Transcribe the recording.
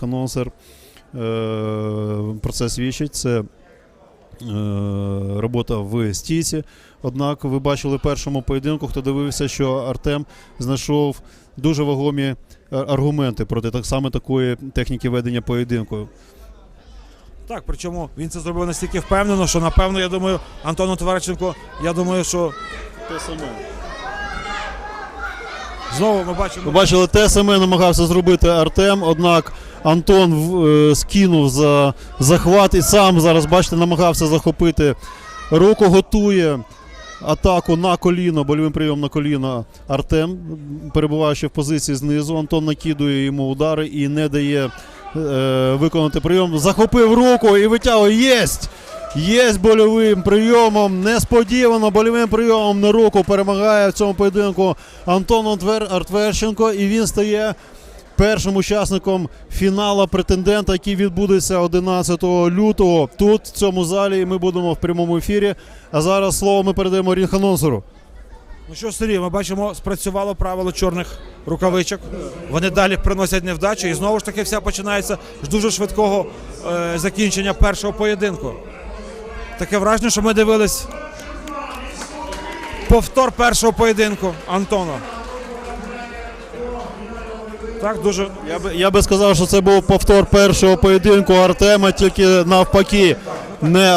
рінг-анонсер е, про це свідчить. Це е, робота в стійці. Однак ви бачили в першому поєдинку, хто дивився, що Артем знайшов дуже вагомі е, аргументи проти так само такої техніки ведення поєдинку. Так, причому він це зробив настільки впевнено, що напевно, я думаю, Антону Товариченко, я думаю, що Те саме. Знову ми бачимо. Ви бачили, те саме намагався зробити Артем, однак Антон е, скинув за захват і сам зараз, бачите, намагався захопити руку, готує атаку на коліно, больовим прийом на коліно Артем, перебуваючи в позиції знизу. Антон накидує йому удари і не дає е, виконати прийом. Захопив руку і витягує. Єсть! Єсть больовим прийомом. Несподівано больовим прийомом на руку перемагає в цьому поєдинку Антон Артверченко. І він стає першим учасником фіналу претендента, який відбудеться 11 лютого. Тут, в цьому залі, і ми будемо в прямому ефірі. А зараз слово ми передаємо рінг-анонсеру. Ну що, Сергій, ми бачимо, спрацювало правило чорних рукавичок. Вони далі приносять невдачу, і знову ж таки все починається з дуже швидкого е, закінчення першого поєдинку. Таке враження, що ми дивились повтор першого поєдинку Антона. Так, дуже Я би, я би сказав, що це був повтор першого поєдинку Артема, тільки навпаки. Не